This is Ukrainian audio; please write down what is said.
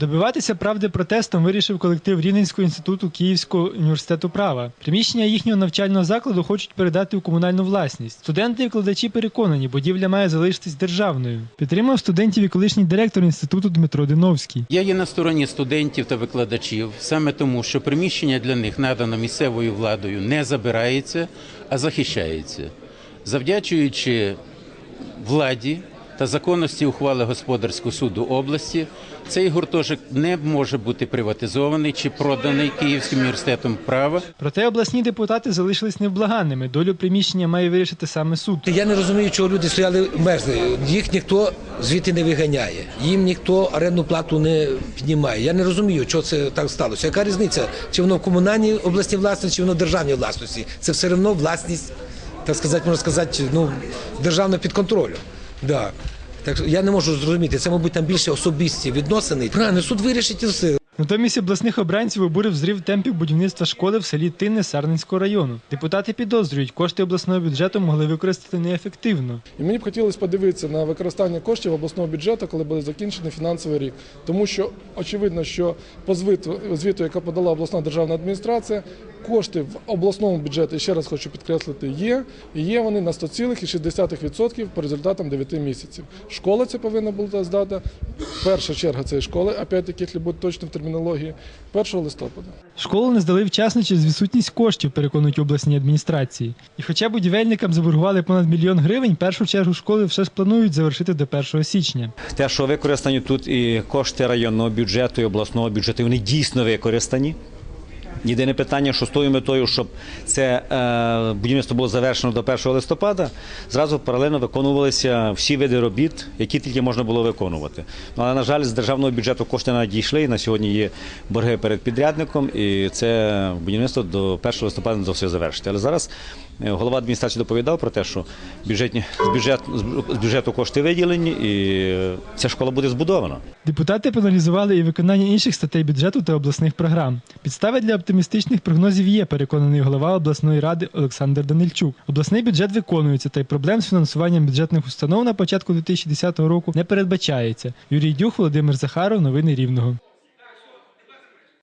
Добиватися правди протестом вирішив колектив Рівненського інституту Київського університету права. Приміщення їхнього навчального закладу хочуть передати у комунальну власність. Студенти і викладачі переконані, будівля має залишитись державною. Підтримав студентів і колишній директор інституту Дмитро Диновський. Я є на стороні студентів та викладачів саме тому, що приміщення для них надано місцевою владою не забирається, а захищається, завдячуючи владі та законності ухвали господарського суду області. Цей гуртожик не може бути приватизований чи проданий Київським університетом права. Проте обласні депутати залишились невблаганними. Долю приміщення має вирішити саме суд. Я не розумію, чого люди стояли мерзли. Їх ніхто звідти не виганяє. Їм ніхто орендну плату не піднімає. Я не розумію, чого це так сталося. Яка різниця? Чи воно в комунальній обласній власності, чи воно в державній власності? Це все одно власність, так сказати, можна сказати, ну, державна під контролем. Да. Так що я не можу зрозуміти. Це, мабуть, там більше особисті відносини. Правильно, суд вирішить і все. Натомість обласних обранців обурив зрив темпів будівництва школи в селі Тинне Сарненського району. Депутати підозрюють, кошти обласного бюджету могли використати неефективно. І мені б хотілося подивитися на використання коштів обласного бюджету, коли буде закінчений фінансовий рік. Тому що очевидно, що по звіту, звіту, яка подала обласна державна адміністрація, кошти в обласному бюджеті, ще раз хочу підкреслити, є. І є вони на 100,6% по результатам 9 місяців. Школа це повинна була здати. Перша черга цієї школи, опять-таки, якщо бути точно в термінології, 1 листопада. Школу не здали вчасно через відсутність коштів, переконують обласні адміністрації. І хоча будівельникам заборгували понад мільйон гривень, першу чергу школи все ж планують завершити до 1 січня. Те, що використані тут і кошти районного бюджету і обласного бюджету, вони дійсно використані. Єдине питання, що з тою метою, щоб це е, будівництво було завершено до 1 листопада, зразу паралельно виконувалися всі види робіт, які тільки можна було виконувати. Ну, але, на жаль, з державного бюджету кошти надійшли, і на сьогодні є борги перед підрядником, і це будівництво до 1 листопада не все завершити. Але зараз е, голова адміністрації доповідав про те, що бюджетні, з, бюджет, з бюджету кошти виділені, і ця школа буде збудована. Депутати проаналізували і виконання інших статей бюджету та обласних програм. Підстави для оптимістичних прогнозів є, переконаний голова обласної ради Олександр Данильчук. Обласний бюджет виконується, та й проблем з фінансуванням бюджетних установ на початку 2010 року не передбачається. Юрій Дюх, Володимир Захаров, новини Рівного.